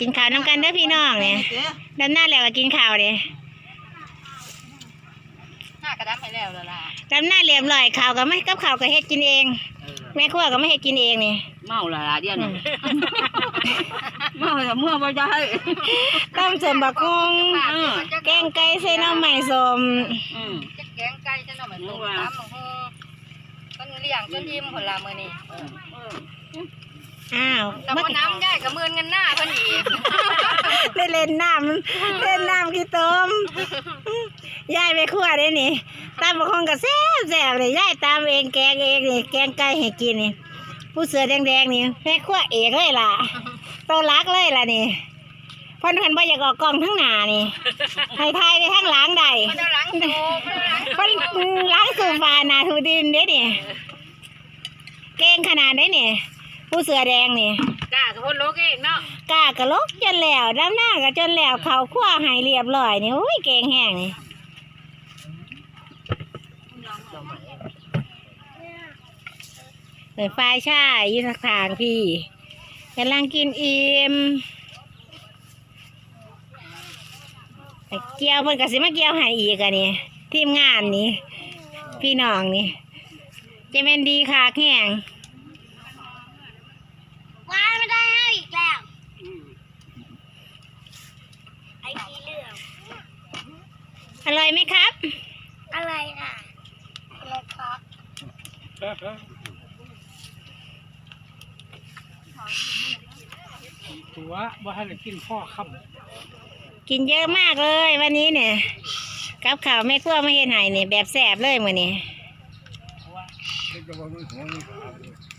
กินข้าวน้ำกันเด้อพี่น้องเนี่ยด้านหน้าแล้วก็กินข้าวเนี่ยหน้ากระดับให้แล้วละล่ะด้านหน้าเรียบร้อยข้าวก็ไม่กับข้าวก็เฮ็ดกินเอง แม่ครัวก็ไม่เฮ็ดกินเองนี่ เมาละล่ะเดี๋ยวนี้เมาแต่เมื่อบ่ได้ต้มเสริมบักกุ้งแกงไก่ใส่น้ำใหม่สมอืมจะแกงไก่จะหน่อไม้ต้มตำบักหุ่งต้นเลี้ยงจนยิ้มผลละมื้อนี้ อ้าวแต่พอน้ำได้กับมือนเงินหน้าเพิ่นอีกได้เล่นน้ำเล่นน้ำกี่ต้มยายไปครัวได้นี่ตามบักกุ้งก็แซ่บแซ่บเลยยายตามเองแกงเองนี่แกงไก่ให้กินนี่ผู้เสือแดงๆนี่แม่ครัวเอกเลยล่ะโตรักเลยล่ะนี่เพ่นเพิ่นบ่อยากออกกล้องทั้งหน้านี่ให้ทายได้ทั้งหลังได้มันเอาหลังโตมันเอาหลังเพิ่นล้างสูฟ้าหนาทูดินเด้นี่เก่งขนาดได้นี่ ผู้เสือแดงนี่กล้ากับคนโลกเองเนาะกล้ากระลกจนแล้วดำหน้าก็จนแล้วเขาคว้าให้เรียบร้อยนี่โอ้ยเก่งแห้งนี่เปิดไฟใช่ยืนทางพี่กำลังกินอิ่มไอ้เกี่ยวเพิ่นก็สิมาเกี่ยวให้อีกอะนี่ทีมงานนี่พี่น้องนี่จะเป็นดีค่ะแข่ง ว้าไม่ได้ให้อีกแล้วไอ้ขี้เรื่อง อร่อยไหมครับอะไรน่ะอะไรครับตัวว่าให้ได้กินพ่อค่กินเยอะมากเลยวันนี้เนี่ยกับข่าวแม่ครัวไม่เห็นไหนเนี่ยแบบแสบเลยมือนี่